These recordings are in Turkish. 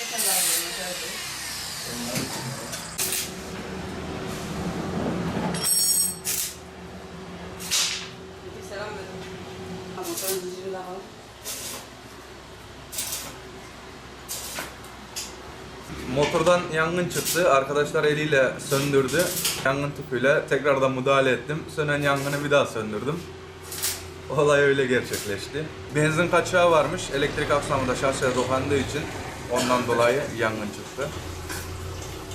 Selam. Ama önce daha Motordan yangın çıktı. Arkadaşlar eliyle söndürdü. Yangın tüpüyle tekrardan müdahale ettim. Sönen yangını bir daha söndürdüm. Olay öyle gerçekleşti. Benzin kaçağı varmış. Elektrik aksamı da şarjıya dokandığı için ondan dolayı yangın çıktı.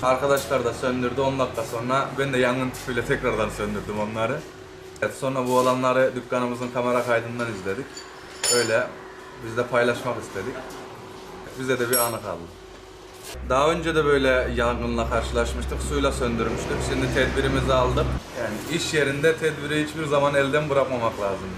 Arkadaşlar da söndürdü. 10 dakika sonra ben de yangın tüpüyle tekrardan söndürdüm onları. Evet, sonra bu olanları dükkanımızın kamera kaydından izledik. Öyle biz de paylaşmak istedik. Bize de bir anı kaldı. Daha önce de böyle yangınla karşılaşmıştık, suyla söndürmüştük. Şimdi tedbirimizi aldık. Yani iş yerinde tedbiri hiçbir zaman elden bırakmamak lazım.